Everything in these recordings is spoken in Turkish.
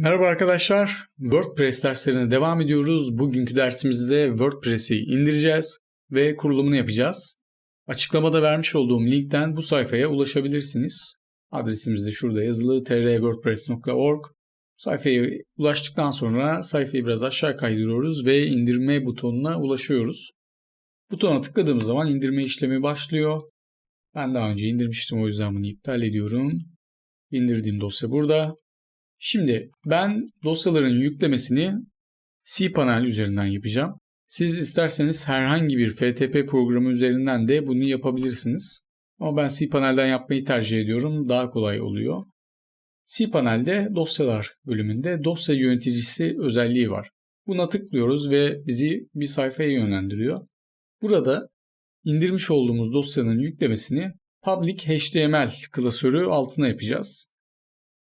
Merhaba arkadaşlar. WordPress derslerine devam ediyoruz. Bugünkü dersimizde WordPress'i indireceğiz ve kurulumunu yapacağız. Açıklamada vermiş olduğum linkten bu sayfaya ulaşabilirsiniz. Adresimiz de şurada yazılı trwordpress.org. Sayfaya ulaştıktan sonra sayfayı biraz aşağı kaydırıyoruz ve indirme butonuna ulaşıyoruz. Butona tıkladığımız zaman indirme işlemi başlıyor. Ben daha önce indirmiştim o yüzden bunu iptal ediyorum. İndirdiğim dosya burada. Şimdi ben dosyaların yüklemesini cPanel üzerinden yapacağım. Siz isterseniz herhangi bir FTP programı üzerinden de bunu yapabilirsiniz. Ama ben cPanel'den yapmayı tercih ediyorum. Daha kolay oluyor. cPanel'de dosyalar bölümünde dosya yöneticisi özelliği var. Buna tıklıyoruz ve bizi bir sayfaya yönlendiriyor. Burada indirmiş olduğumuz dosyanın yüklemesini public HTML klasörü altına yapacağız.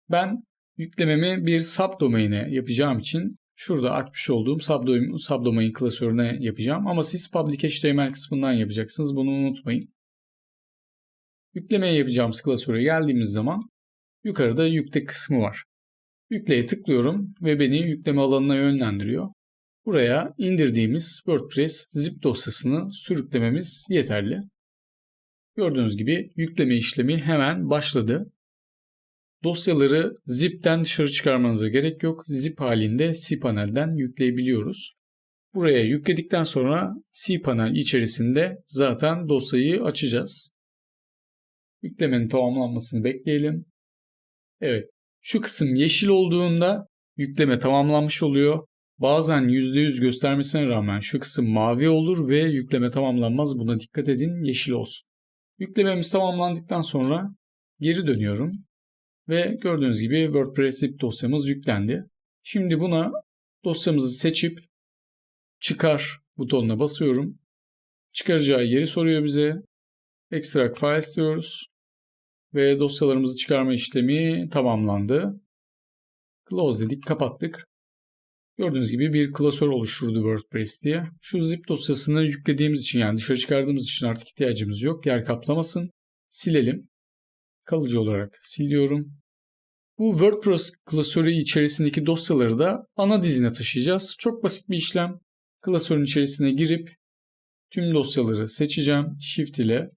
Ben Yüklememi bir subdomain'e yapacağım için şurada açmış olduğum subdomain, subdomain klasörüne yapacağım. Ama siz public HTML kısmından yapacaksınız. Bunu unutmayın. Yüklemeye yapacağımız klasöre geldiğimiz zaman yukarıda yükle kısmı var. Yükleye tıklıyorum ve beni yükleme alanına yönlendiriyor. Buraya indirdiğimiz WordPress zip dosyasını sürüklememiz yeterli. Gördüğünüz gibi yükleme işlemi hemen başladı. Dosyaları zip'ten dışarı çıkarmanıza gerek yok. Zip halinde cPanel'den yükleyebiliyoruz. Buraya yükledikten sonra cPanel içerisinde zaten dosyayı açacağız. Yüklemenin tamamlanmasını bekleyelim. Evet. Şu kısım yeşil olduğunda yükleme tamamlanmış oluyor. Bazen %100 göstermesine rağmen şu kısım mavi olur ve yükleme tamamlanmaz. Buna dikkat edin yeşil olsun. Yüklememiz tamamlandıktan sonra geri dönüyorum. Ve gördüğünüz gibi WordPress zip dosyamız yüklendi. Şimdi buna dosyamızı seçip çıkar butonuna basıyorum. Çıkaracağı yeri soruyor bize. Extract Files diyoruz. Ve dosyalarımızı çıkarma işlemi tamamlandı. Close dedik, kapattık. Gördüğünüz gibi bir klasör oluşturdu WordPress diye. Şu zip dosyasını yüklediğimiz için yani dışarı çıkardığımız için artık ihtiyacımız yok. Yer kaplamasın. Silelim. Kalıcı olarak siliyorum. Bu WordPress klasörü içerisindeki dosyaları da ana dizine taşıyacağız. Çok basit bir işlem. Klasörün içerisine girip tüm dosyaları seçeceğim. Shift ile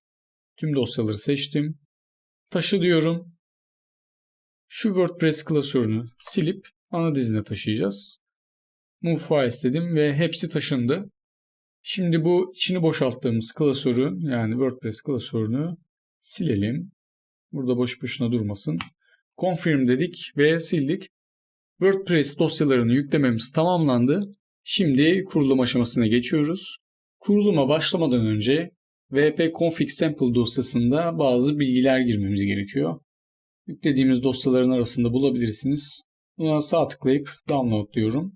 tüm dosyaları seçtim. Taşı diyorum. Şu WordPress klasörünü silip ana dizine taşıyacağız. Move files dedim ve hepsi taşındı. Şimdi bu içini boşalttığımız klasörü yani WordPress klasörünü silelim. Burada boş boşuna durmasın. Confirm dedik ve sildik. WordPress dosyalarını yüklememiz tamamlandı. Şimdi kurulum aşamasına geçiyoruz. Kuruluma başlamadan önce wp config sample dosyasında bazı bilgiler girmemiz gerekiyor. Yüklediğimiz dosyaların arasında bulabilirsiniz. Buna sağ tıklayıp download diyorum.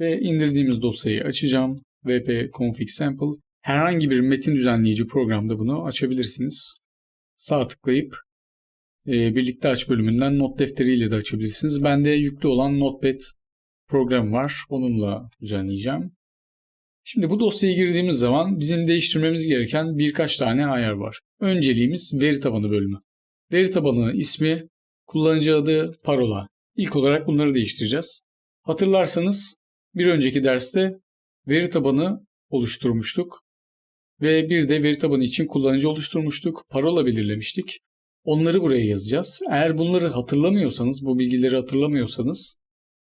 Ve indirdiğimiz dosyayı açacağım. wp config sample. Herhangi bir metin düzenleyici programda bunu açabilirsiniz. Sağ tıklayıp e, birlikte aç bölümünden not defteriyle de açabilirsiniz. Bende yüklü olan Notepad program var. Onunla düzenleyeceğim. Şimdi bu dosyaya girdiğimiz zaman bizim değiştirmemiz gereken birkaç tane ayar var. Önceliğimiz veri tabanı bölümü. Veri tabanı ismi, kullanıcı adı, parola. İlk olarak bunları değiştireceğiz. Hatırlarsanız bir önceki derste veri tabanı oluşturmuştuk. Ve bir de veri tabanı için kullanıcı oluşturmuştuk. Parola belirlemiştik. Onları buraya yazacağız. Eğer bunları hatırlamıyorsanız, bu bilgileri hatırlamıyorsanız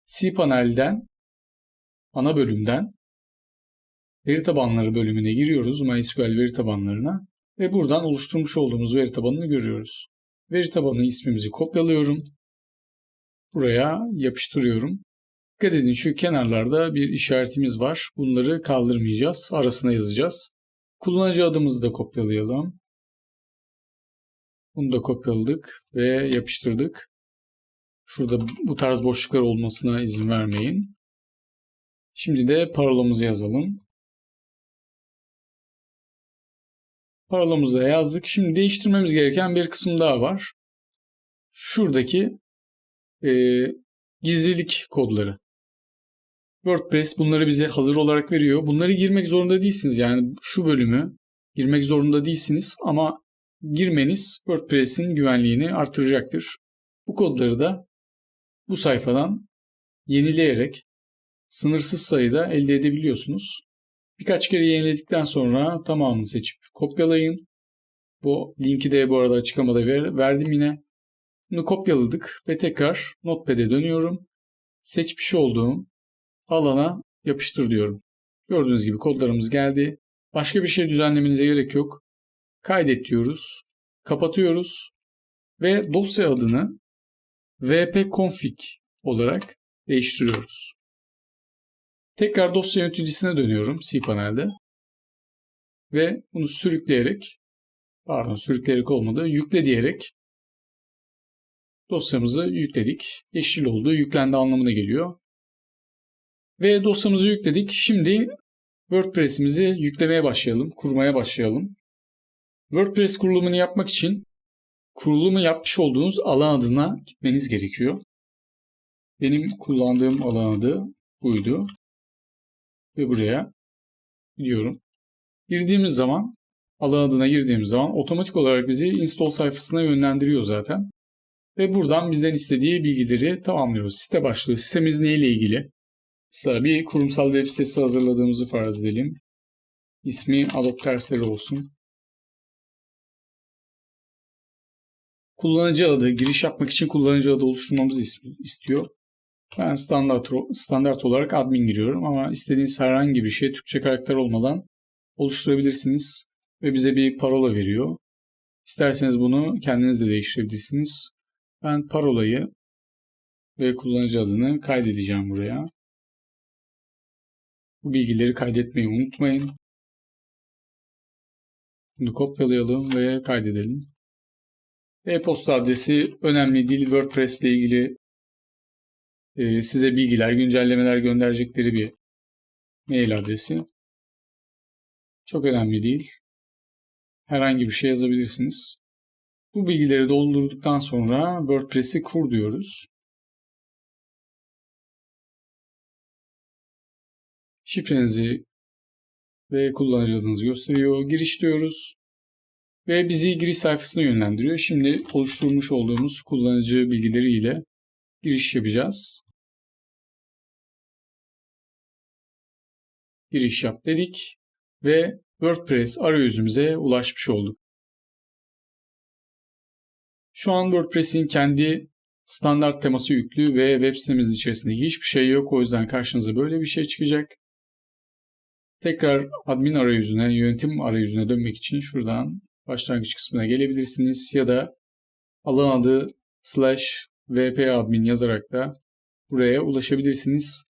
cPanel'den ana bölümden veri tabanları bölümüne giriyoruz. MySQL veri tabanlarına ve buradan oluşturmuş olduğumuz veri tabanını görüyoruz. Veri tabanı ismimizi kopyalıyorum. Buraya yapıştırıyorum. Dikkat edin şu kenarlarda bir işaretimiz var. Bunları kaldırmayacağız. Arasına yazacağız. Kullanıcı adımızı da kopyalayalım. Bunu da kopyaladık ve yapıştırdık. Şurada bu tarz boşluklar olmasına izin vermeyin. Şimdi de parolamızı yazalım. Parolamızı da yazdık. Şimdi değiştirmemiz gereken bir kısım daha var. Şuradaki e, gizlilik kodları. WordPress bunları bize hazır olarak veriyor. Bunları girmek zorunda değilsiniz. Yani şu bölümü girmek zorunda değilsiniz ama girmeniz WordPress'in güvenliğini artıracaktır. Bu kodları da bu sayfadan yenileyerek sınırsız sayıda elde edebiliyorsunuz. Birkaç kere yeniledikten sonra tamamını seçip kopyalayın. Bu linki de bu arada açıklamada ver, verdim yine. Bunu kopyaladık ve tekrar Notepad'e dönüyorum. Seçmiş olduğum alana yapıştır diyorum. Gördüğünüz gibi kodlarımız geldi. Başka bir şey düzenlemenize gerek yok. Kaydet diyoruz. Kapatıyoruz. Ve dosya adını vpconfig olarak değiştiriyoruz. Tekrar dosya yöneticisine dönüyorum cPanel'de. Ve bunu sürükleyerek pardon sürükleyerek olmadı yükle diyerek dosyamızı yükledik. Yeşil oldu yüklendi anlamına geliyor. Ve dosyamızı yükledik. Şimdi WordPress'imizi yüklemeye başlayalım, kurmaya başlayalım. WordPress kurulumunu yapmak için kurulumu yapmış olduğunuz alan adına gitmeniz gerekiyor. Benim kullandığım alan adı buydu. Ve buraya gidiyorum. Girdiğimiz zaman alan adına girdiğimiz zaman otomatik olarak bizi install sayfasına yönlendiriyor zaten. Ve buradan bizden istediği bilgileri tamamlıyoruz. Site başlığı, sitemiz neyle ilgili? Mesela bir kurumsal web sitesi hazırladığımızı farz edelim. İsmi Adobe Dersleri olsun. Kullanıcı adı, giriş yapmak için kullanıcı adı oluşturmamızı istiyor. Ben standart, standart olarak admin giriyorum ama istediğiniz herhangi bir şey Türkçe karakter olmadan oluşturabilirsiniz ve bize bir parola veriyor. İsterseniz bunu kendiniz de değiştirebilirsiniz. Ben parolayı ve kullanıcı adını kaydedeceğim buraya. Bu bilgileri kaydetmeyi unutmayın. Şimdi kopyalayalım ve kaydedelim. E-posta adresi önemli değil. WordPress ile ilgili e, size bilgiler, güncellemeler gönderecekleri bir mail adresi. Çok önemli değil. Herhangi bir şey yazabilirsiniz. Bu bilgileri doldurduktan sonra WordPress'i kur diyoruz. Şifrenizi ve kullanıcı adınızı gösteriyor. Giriş diyoruz. Ve bizi giriş sayfasına yönlendiriyor. Şimdi oluşturmuş olduğumuz kullanıcı bilgileri ile giriş yapacağız. Giriş yap dedik ve WordPress arayüzümüze ulaşmış olduk. Şu an WordPress'in kendi standart teması yüklü ve web sitemizin içerisinde hiçbir şey yok. O yüzden karşınıza böyle bir şey çıkacak. Tekrar admin arayüzüne, yönetim arayüzüne dönmek için şuradan başlangıç kısmına gelebilirsiniz ya da alan adı slash vpadmin yazarak da buraya ulaşabilirsiniz.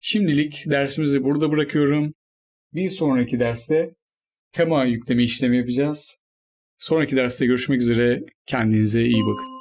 Şimdilik dersimizi burada bırakıyorum. Bir sonraki derste tema yükleme işlemi yapacağız. Sonraki derste görüşmek üzere. Kendinize iyi bakın.